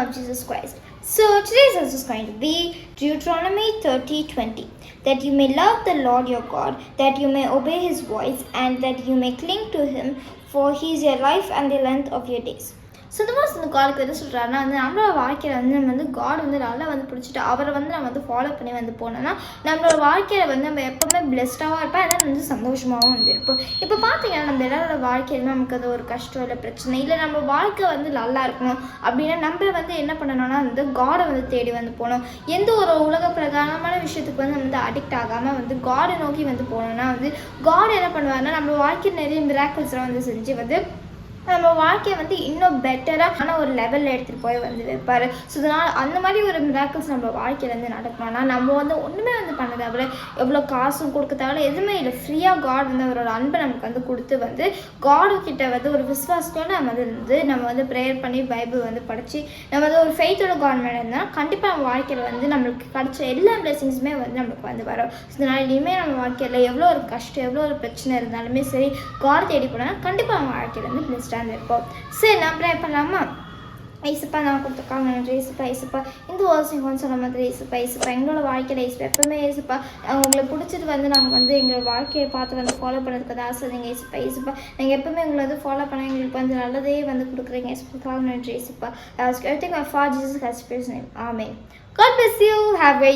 of Jesus Christ. So today's verse is going to be Deuteronomy 30 20. That you may love the Lord your God, that you may obey his voice, and that you may cling to him, for he is your life and the length of your days. So இந்த காலுக்கு எது சொல்கிறாருன்னா வந்து நம்மளோட வாழ்க்கையில் வந்து நம்ம வந்து காட் வந்து நல்லா வந்து பிடிச்சிட்டு அவரை வந்து நம்ம வந்து ஃபாலோ பண்ணி வந்து போனோம்னா நம்மளோட வாழ்க்கையில் வந்து நம்ம எப்போவுமே பிளெஸ்டாகவும் இருப்போம். அதே வந்து சந்தோஷமாகவும் வந்து இருப்போம் இப்போ பார்த்தீங்கன்னா நம்ம எல்லாரோட வாழ்க்கையில் நமக்கு அது ஒரு கஷ்டம் இல்லை பிரச்சனை இல்லை நம்ம வாழ்க்கை வந்து நல்லா இருக்கணும் அப்படின்னா நம்ம வந்து என்ன பண்ணணும்னா வந்து காடை வந்து தேடி வந்து போகணும். எந்த ஒரு உலக பிரகாரமான விஷயத்துக்கு வந்து நம்ம வந்து அடிக்ட் ஆகாமல் வந்து காடை நோக்கி வந்து போனோம்னா வந்து காட் என்ன பண்ணுவாருன்னா நம்ம வாழ்க்கையில் நிறைய மிராக்கிள்ஸ்லாம் வந்து செஞ்சு வந்து நம்ம வாழ்க்கையை வந்து இன்னும் பெட்டராக ஆனால் ஒரு லெவலில் எடுத்துகிட்டு போய் வந்து வைப்பார். ஸோ இதனால் அந்த மாதிரி ஒரு மிராக்கிள்ஸ் நம்ம வாழ்க்கையில் வந்து நடக்கணும்னா நம்ம வந்து ஒன்றுமே வந்து பண்ண தேவையில்ல எவ்வளோ காசும் கொடுக்க தேவையில்ல எதுவுமே இல்லை. ஃப்ரீயாக காட் வந்து அவரோட அன்பை நமக்கு வந்து கொடுத்து வந்து காடு கிட்ட வந்து ஒரு விஸ்வாசத்தோடு நம்ம வந்து இருந்து நம்ம வந்து ப்ரேயர் பண்ணி பைபிள் வந்து படித்து நம்ம வந்து ஒரு ஃபெய்த்தோட காட் மேலே இருந்தால் கண்டிப்பாக நம்ம வாழ்க்கையில் வந்து நம்மளுக்கு கிடைச்ச எல்லா பிளெஸிங்ஸுமே வந்து நம்மளுக்கு வந்து வரும். ஸோ இதனால் இனிமேல் நம்ம வாழ்க்கையில் எவ்வளோ ஒரு கஷ்டம் எவ்வளோ ஒரு பிரச்சனை இருந்தாலுமே சரி காட் தேடி போனால் கண்டிப்பாக நம்ம வாழ்க்கையில் வந்து பெஸ்ட்டாக இருந்திருப்போம் சரி நான் ப்ரே பண்ணலாமா? ஐசப்பா நான் கொடுத்துருக்காங்க நன்றி இசுப்பா ஏசுப்பா இந்த வாசிங்கன்னு சொன்ன மாதிரி ஏசுப்பா ஏசுப்பா எங்களோட வாழ்க்கையில் ஏசுப்பா எப்பவுமே ஏசுப்பா உங்களுக்கு உங்களை பிடிச்சது வந்து நாங்கள் வந்து எங்கள் வாழ்க்கையை பார்த்து வந்து ஃபாலோ பண்ணுறதுக்கு தான் ஆசை. நீங்கள் ஏசுப்பா ஏசுப்பா நீங்கள் எப்பவுமே உங்களை வந்து ஃபாலோ பண்ண எங்களுக்கு வந்து நல்லதே வந்து கொடுக்குறீங்க. ஏசுப்பாக்காக நன்றி ஏசுப்பா everything my father Jesus has his name. Amen. God bless you. Have a